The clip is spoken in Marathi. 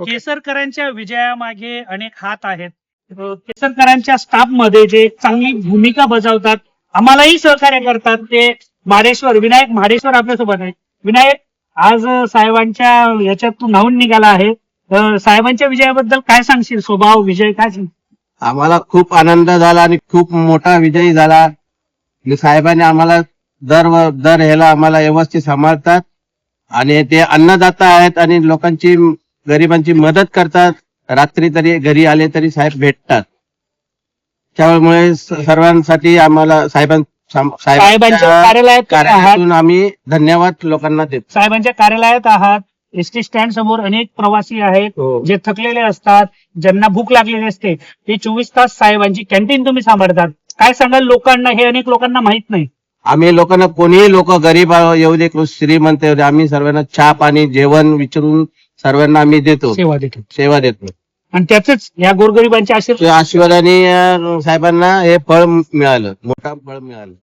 केसरकरांच्या विजयामागे अनेक हात आहेत. केसरकरांच्या स्टाफमध्ये जे चांगली भूमिका बजावतात आम्हालाही सहकार्य करतात ते माडेश्वर विनायक माडेश्वर आपल्यासोबत आहे विनायक आज साहेबांच्या याच्यात तू धावून निघाला आहे. साहेबांच्या विजयाबद्दल काय सांगशील? स्वभाव विजय काय सांगशील आम्हाला खूप आनंद झाला आणि खूप मोठा विजयी झाला. साहेबांनी आम्हाला दर व- दर ह्याला आम्हाला व्यवस्थित सांभाळतात. आणि ते अन्नदाता आहेत आणि लोकांची गरिबांची मदत करतात. रात्री तरी घरी आले तरी साहेब भेटतात. त्यामुळे सर्वांसाठी आम्हाला साहेबां साहेबांच्या कार्यालयातून आम्ही धन्यवाद लोकांना देतो. साहेबांच्या कार्यालयात आहात. एस टी स्टँड समोर अनेक प्रवासी आहेत हो. जे थकलेले असतात. ज्यांना भूक लागलेली असते. ते चोवीस तास साहेबांची कॅन्टीन तुम्ही सांभाळतात. काय सांगाल लोकांना? हे अनेक लोकांना माहीत नाही. आम्ही लोकांना कोणीही लोक गरीब येऊ दे श्रीमंत येऊ दे आम्ही सर्वांना चहा पाणी जेवण विचारून सर्वांना आम्ही देतो. सेवा देतो. सेवा देतो. आणि त्याच या गोरगरिबांच्या आशीर्वाद आशीर्वादाने साहेबांना हे फळ मिळालं मोठा फळ मिळालं.